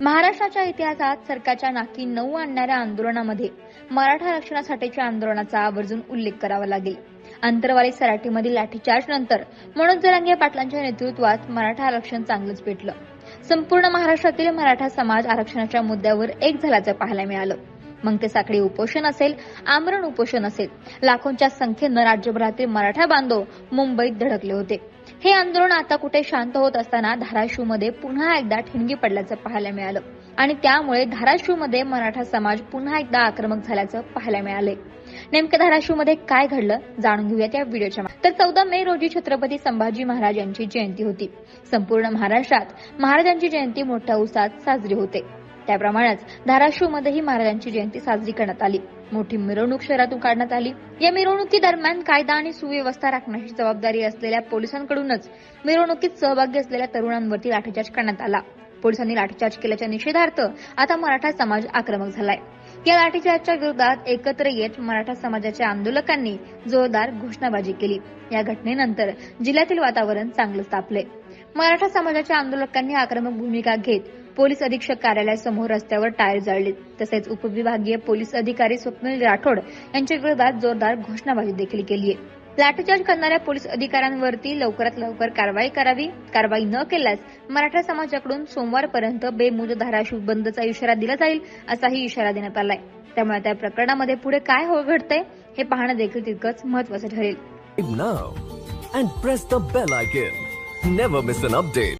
महाराष्ट्राच्या इतिहासात सरकारच्या नाकी नऊ आणणाऱ्या आंदोलनामध्ये मराठा आरक्षणासाठीच्या आंदोलनाचा आवर्जून उल्लेख करावा लागेल. अंतरवाली सराटीमधील लाठीचार्ज नंतर मनोज जरांगे पाटलांच्या नेतृत्वात मराठा आरक्षण चांगलंच पेटलं. संपूर्ण महाराष्ट्रातील मराठा समाज आरक्षणाच्या मुद्द्यावर एक झाल्याचं पाहायला मिळालं. मग ते साखळी उपोषण असेल आमरण उपोषण असेल लाखोंच्या संख्येनं राज्यभरातील मराठा बांधव मुंबईत धडकले होते. हे आंदोलन आता कुठे शांत होत असताना धाराशिवमध्ये पुन्हा एकदा ठिणगी पडल्याचं पाहायला मिळालं. आणि त्यामुळे धाराशिवमध्ये मराठा समाज पुन्हा एकदा आक्रमक झाल्याचं पाहायला मिळालंय. नेमकं धाराशिवमध्ये काय घडलं जाणून घेऊयात या व्हिडिओच्या तर चौदा मे रोजी छत्रपती संभाजी महाराज यांची जयंती होती. संपूर्ण महाराष्ट्रात महाराजांची जयंती मोठ्या उत्साहात साजरी होते. त्याप्रमाणेच धाराशिवमध्येही महाराजांची जयंती साजरी करण्यात आली. मोठी मिरवणूक शहरातून काढण्यात आली. या मिरवणुकी दरम्यान कायदा आणि सुव्यवस्था राखण्याची जबाबदारी असलेल्या पोलिसांकडूनच मिरवणुकीत सहभागी असलेल्या तरुणांवरती लाठीचार्ज करण्यात आला. पोलिसांनी लाठीचार्ज केल्याच्या निषेधार्थ आता मराठा समाज आक्रमक झालाय. या लाठीचार्जच्या विरोधात एकत्र येत मराठा समाजाच्या आंदोलकांनी जोरदार घोषणाबाजी केली. या घटनेनंतर जिल्ह्यातील वातावरण चांगलंच तापले मराठा समाजाच्या आंदोलकांनी आक्रमक भूमिका घेत पोलीस अधीक्षक कार्यालयासमोर रस्त्यावर टायर जाळले. तसेच उपविभागीय पोलीस अधिकारी स्वप्नील राठोड यांच्या विरोधात जोरदार घोषणाबाजी देखील केली आहे लाठीचार्ज करणाऱ्या पोलीस अधिकाऱ्यांवरती लवकरात लवकर कारवाई करावी. कारवाई न केल्यास मराठा समाजाकडून सोमवारपर्यंत बेमुज धाराशिव बंदचा इशारा दिला जाईल असाही इशारा देण्यात आलाय. त्यामुळे त्या प्रकरणामध्ये पुढे काय हो घडतंय हे पाहणं देखील तितकंच महत्वाचं ठरेल. Now and press the bell icon. Never miss an update.